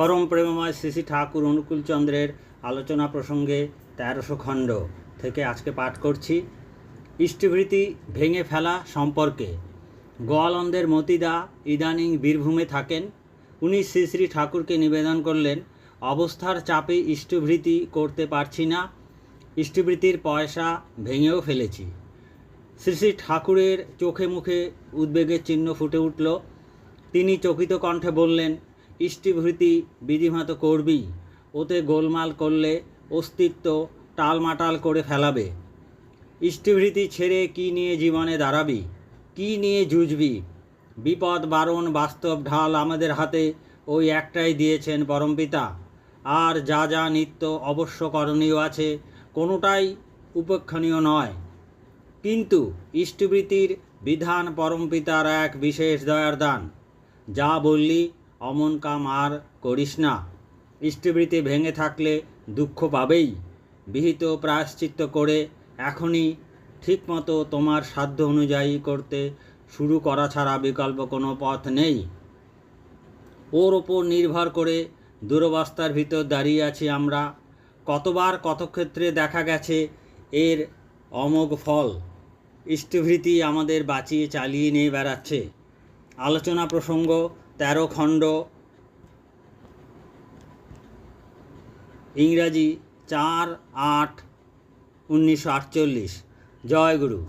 পরম প্রেমময় শ্রী শ্রী ঠাকুর অনুকূলচন্দ্রের আলোচনা প্রসঙ্গে তেরোশো খণ্ড থেকে আজকে পাঠ করছি। ইষ্টভৃতি ভেঙে ফেলা সম্পর্কে। গোয়ালন্দের মতিদা ইদানিং বীরভূমে থাকেন। উনি শ্রী শ্রী ঠাকুরকে নিবেদন করলেন, অবস্থার চাপে ইষ্টভৃতি করতে পারছি না, ইষ্টভৃতির পয়সা ভেঙেও ফেলেছি। শ্রী শ্রী ঠাকুরের চোখে মুখে উদ্বেগের চিহ্ন ফুটে উঠল। তিনি চকিত কণ্ঠে বললেন ইষ্টিভৃতি বিধিমত করবি, ওতে গোলমাল করলে অস্তিত্ব টালমাটাল করে ফেলাবে। ইষ্টিভৃতি ছেড়ে কি নিয়ে জীবনে দাঁড়াবি, কি নিয়ে জুঝবি বিপদ বারণ বাস্তব ঢাল আমাদের হাতে ওই একটাই দিয়েছেন পরমপিতা। আর যা যা নিত্য অবশ্য করণীয় আছে, কোনোটাই উপেক্ষণীয় নয়। কিন্তু ইষ্টবৃত্তির বিধান পরমপিতার এক বিশেষ দয়ার দান। যা বললি অমন কাম আর করিস না। ইষ্টবৃত্তি ভেঙে থাকলে দুঃখ পাবেই। বিহিত প্রায়শ্চিত্ত করে এখনই ঠিকমতো তোমার সাধ্য অনুযায়ী করতে শুরু করা ছাড়া বিকল্প কোনো পথ নেই। ওর ওপর নির্ভর করে দুরবস্থার ভিতর দাঁড়িয়ে আছি আমরা। কতবার কত ক্ষেত্রে দেখা গেছে এর অমোঘ ফল। ইষ্টভৃতি আমাদের বাঁচিয়ে চালিয়ে নিয়ে বেড়াচ্ছে। আলোচনা প্রসঙ্গ তেরো খণ্ড। ইংরাজি চার আট উনিশশো আটচল্লিশ। জয় গুরু।